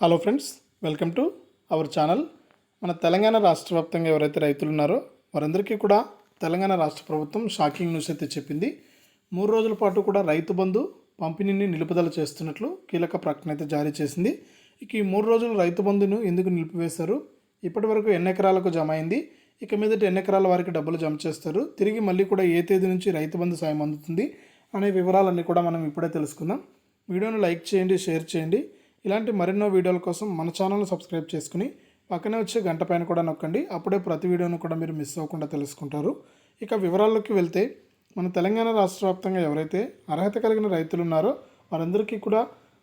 Hello friends welcome to our channel మన తెలంగాణ రాష్ట్ర వ్యాప్తంగా ఎవరైతే రైతులు ఉన్నారో వారందరికీ కూడా తెలంగాణ రాష్ట్ర ప్రభుత్వం షాకింగ్ న్యూస్ అయితే చెప్పింది. మూడు రోజుల పాటు కూడా రైతు బంధు పంపిణీని నిలుపుదల చేస్తున్నట్లు కీలక ప్రకటన అయితే జారీ చేసింది. ఇక ఈ మూడు రోజులు రైతు బంధును ఎందుకు నిలిపివేశారు? ఇప్పటి వరకు ఎన్ని ఎకరాలకు జమ అయింది? ఇక మీదట ఎన్ని ఎకరాల వారికి డబ్బులు జమ చేస్తారు? తిరిగి మళ్ళీ కూడా ఏ తేదీ నుంచి రైతు బంధు సాయం అందుతుంది? అనే వివరాలన్నీ కూడా మనం ఇప్పుడే తెలుసుకుందాం. వీడియోను లైక్ చేయండి షేర్ చేయండి. ఇలాంటి మరెన్నో వీడియోల కోసం మన ఛానల్ని సబ్స్క్రైబ్ చేసుకుని పక్కనే వచ్చే గంట పైన కూడా నొక్కండి. అప్పుడే ప్రతి వీడియోను కూడా మీరు మిస్ అవ్వకుండా తెలుసుకుంటారు. ఇక వివరాల్లోకి వెళ్తే మన తెలంగాణ రాష్ట్ర వ్యాప్తంగా ఎవరైతే అర్హత కలిగిన రైతులు ఉన్నారో వారందరికీ కూడా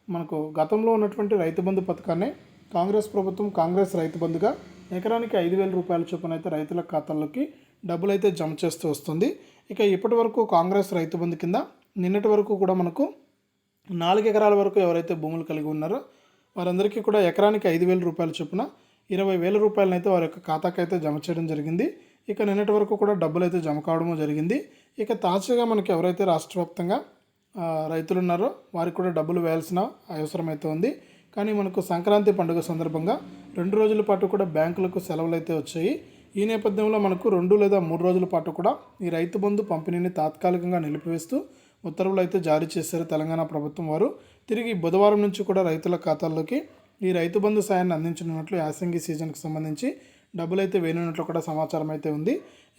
మనకు గతంలో ఉన్నటువంటి రైతు బంధు పథకాన్ని కాంగ్రెస్ ప్రభుత్వం కాంగ్రెస్ రైతు బంధుగా ఎకరానికి ఐదు వేల రూపాయల చొప్పున అయితే రైతుల ఖాతాల్లోకి డబ్బులు అయితే జమ చేస్తూ వస్తుంది. ఇక ఇప్పటి వరకు కాంగ్రెస్ రైతు బంధు కింద నిన్నటి వరకు కూడా మనకు నాలుగు ఎకరాల వరకు ఎవరైతే భూములు కలిగి ఉన్నారో వారందరికీ కూడా ఎకరానికి ఐదు వేల రూపాయల చొప్పున ఇరవై వేల రూపాయలనైతే వారి యొక్క ఖాతాకి అయితే జమ చేయడం జరిగింది. ఇక నిన్నటి వరకు కూడా డబ్బులు అయితే జమ కావడము జరిగింది. ఇక తాజాగా మనకి ఎవరైతే రాష్ట్ర వ్యాప్తంగా రైతులు ఉన్నారో వారికి కూడా డబ్బులు వేయాల్సిన అవసరం అయితే ఉంది. కానీ మనకు సంక్రాంతి పండుగ సందర్భంగా రెండు రోజుల పాటు కూడా బ్యాంకులకు సెలవులు అయితే వచ్చాయి. ఈ నేపథ్యంలో మనకు రెండు లేదా మూడు రోజుల పాటు కూడా ఈ రైతు బంధు పంపిణీని తాత్కాలికంగా నిలిపివేస్తూ ఉత్తర్వులు అయితే జారీ చేశారు తెలంగాణ ప్రభుత్వం వారు. తిరిగి బుధవారం నుంచి కూడా రైతుల ఖాతాల్లోకి ఈ రైతు బంధు సాయాన్ని అందించనున్నట్లు యాసంగి సీజన్కి సంబంధించి డబ్బులు అయితే వేయనున్నట్లు కూడా సమాచారం అయితే ఉంది.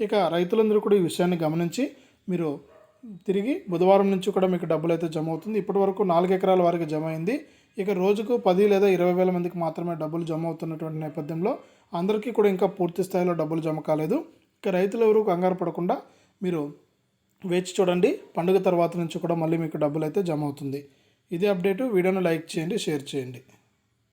ఇక రైతులందరూ కూడా ఈ విషయాన్ని గమనించి మీరు తిరిగి బుధవారం నుంచి కూడా మీకు డబ్బులు అయితే జమ అవుతుంది. ఇప్పటి వరకు నాలుగు ఎకరాల వరకు జమ అయింది. ఇక రోజుకు పది లేదా ఇరవై వేల మందికి మాత్రమే డబ్బులు జమ అవుతున్నటువంటి నేపథ్యంలో అందరికీ కూడా ఇంకా పూర్తి స్థాయిలో డబ్బులు జమ కాలేదు. ఇక రైతులు ఎవరు కంగారు పడకుండా మీరు వేచి చూడండి. పండుగ తర్వాత నుంచి కూడా మళ్ళీ మీకు డబ్బులు అయితే జమ అవుతుంది. ఇదే అప్డేటు వీడియోను లైక్ చేయండి షేర్ చేయండి.